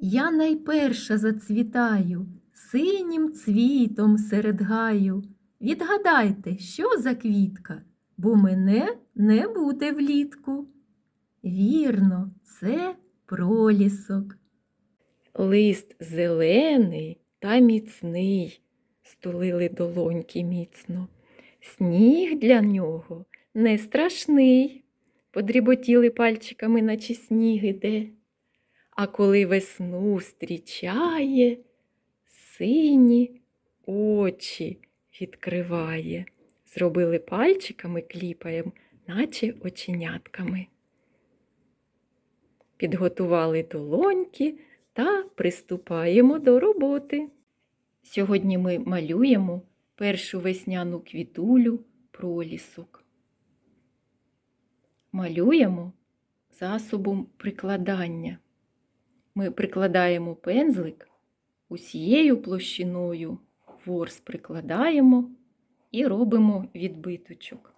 Я найперша зацвітаю синім цвітом серед гаю. Відгадайте, що за квітка, бо мене не буде влітку. Вірно, це пролісок. Лист зелений та міцний, стулили долоньки міцно. Сніг для нього не страшний, подріботіли пальчиками, наче сніг іде. А коли весну зустрічає, сині очі відкриває. Зробили пальчиками, кліпаєм, наче оченятками. Підготували долоньки та приступаємо до роботи. Сьогодні ми малюємо першу весняну квітулю пролісок. Малюємо засобом прикладання. Ми прикладаємо пензлик усією площиною, ворс прикладаємо і робимо відбиточок.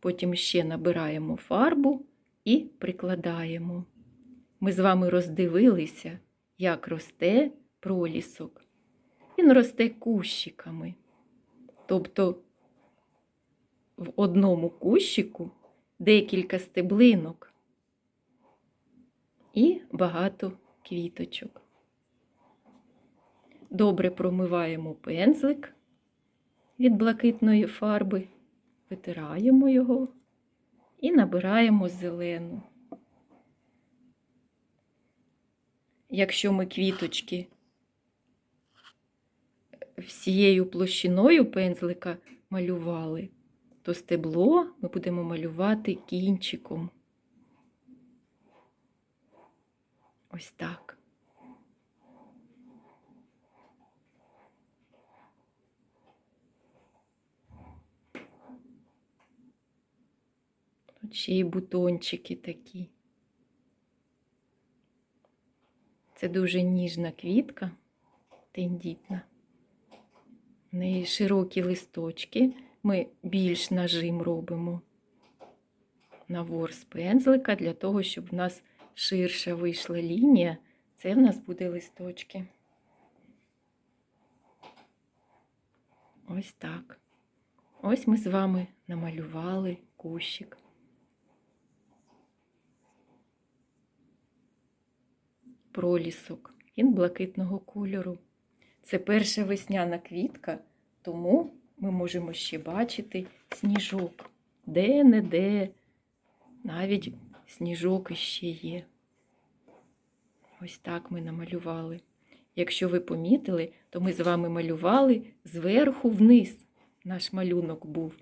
Потім ще набираємо фарбу і прикладаємо. Ми з вами роздивилися, як росте пролісок. Він росте кущиками. Тобто в одному кущику декілька стеблинок і багато квіточок. Добре промиваємо пензлик від блакитної фарби, витираємо його і набираємо зелену. Якщо ми квіточки всією площиною пензлика малювали, то стебло ми будемо малювати кінчиком. Ось так. Тут ще й бутончики такі. Це дуже ніжна квітка, тендітна. В неї широкі листочки. Ми більш нажим робимо на ворс пензлика для того, щоб в нас ширша вийшла лінія. Це в нас буде листочки. Ось так. Ось ми з вами намалювали кущик. Пролісок. Він блакитного кольору. Це перша весняна квітка, тому ми можемо ще бачити сніжок. Де-не-де, навіть сніжок іще є. Ось так ми намалювали. Якщо ви помітили, то ми з вами малювали зверху вниз. Наш малюнок був.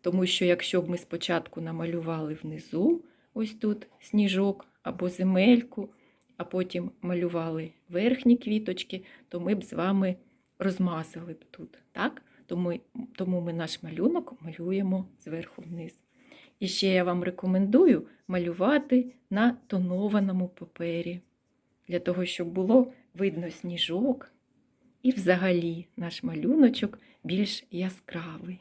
Тому що якщо б ми спочатку намалювали внизу, ось тут сніжок або земельку, а потім малювали верхні квіточки, то ми б з вами розмазали б тут. так? Тому, тому ми наш малюнок малюємо зверху вниз. І ще я вам рекомендую малювати на тонованому папері, для того, щоб було видно сніжок і взагалі наш малюночок більш яскравий.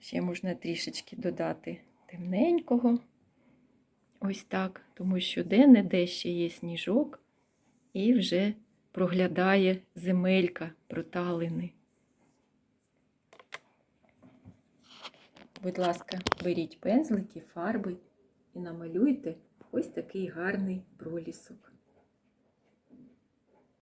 Ще можна трішечки додати темненького. Ось так, тому що де-не-де ще є сніжок і вже проглядає земелька проталини. Будь ласка, беріть пензлики, фарби і намалюйте ось такий гарний пролісок.